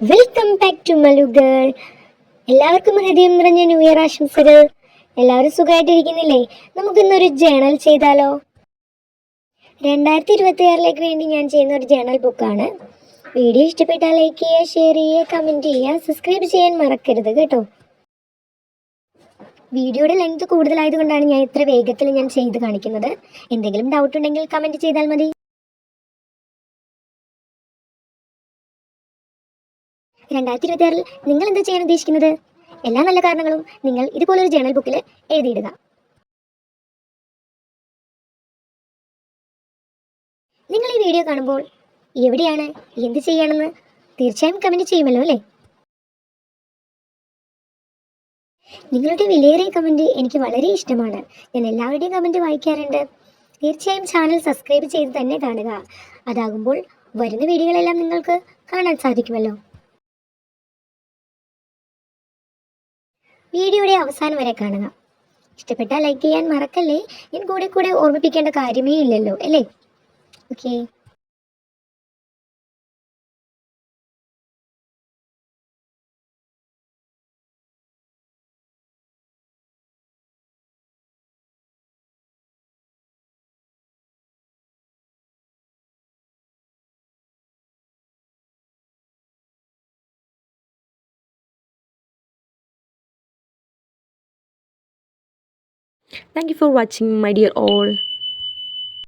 Welcome back to മലുഗർ എല്ലാവർക്കും ഹൃദയം നിറഞ്ഞ ന്യൂ ഇയർ ആശംസകൾ. എല്ലാവരും സുഖമായിട്ടിരിക്കുന്നില്ലേ? നമുക്കിന്നൊരു ജേണൽ ചെയ്താലോ? രണ്ടായിരത്തി ഇരുപത്തി ആറിലേക്ക് വേണ്ടി ഞാൻ ചെയ്യുന്ന ഒരു ജേണൽ ബുക്കാണ് വീഡിയോ ഇഷ്ടപ്പെട്ടാൽ ലൈക്ക് ചെയ്യുക ഷെയർ ചെയ്യുക കമന്റ് ചെയ്യുക സബ്സ്ക്രൈബ് ചെയ്യാൻ മറക്കരുത് കേട്ടോ. വീഡിയോയുടെ ലെങ്ത് കൂടുതലായതുകൊണ്ടാണ് ഞാൻ ഇത്ര വേഗത്തിൽ ഞാൻ ചെയ്ത് കാണിക്കുന്നത്. എന്തെങ്കിലും ഡൗട്ട് ഉണ്ടെങ്കിൽ കമന്റ് ചെയ്താൽ മതി. രണ്ടായിരത്തി ഇരുപത്തി ആറിൽ നിങ്ങൾ എന്താ ചെയ്യാൻ ഉദ്ദേശിക്കുന്നത്? എല്ലാ നല്ല കാരണങ്ങളും നിങ്ങൾ ഇതുപോലൊരു ജേണൽ ബുക്കിൽ എഴുതിയിടുക. നിങ്ങൾ ഈ വീഡിയോ കാണുമ്പോൾ എവിടെയാണ് എന്ത് ചെയ്യണമെന്ന് തീർച്ചയായും കമന്റ് ചെയ്യുമല്ലോ അല്ലേ? നിങ്ങളുടെ വിലയേറിയ കമന്റ് എനിക്ക് വളരെ ഇഷ്ടമാണ്. ഞാൻ എല്ലാവരുടെയും കമന്റ് വായിക്കാറുണ്ട്. തീർച്ചയായും ചാനൽ സബ്സ്ക്രൈബ് ചെയ്ത് തന്നെ കാണുക. അതാകുമ്പോൾ വരുന്ന വീഡിയോകളെല്ലാം നിങ്ങൾക്ക് കാണാൻ സാധിക്കുമല്ലോ. വീഡിയോയുടെ അവസാനം വരെ കാണുക. ഇഷ്ടപ്പെട്ടാൽ ലൈക്ക് ചെയ്യാൻ മറക്കല്ലേ? ഞാൻ കൂടെ കൂടെ ഓർമ്മിപ്പിക്കേണ്ട കാര്യമേ ഇല്ലല്ലോ അല്ലേ? Okay Thank you for watching my dear all.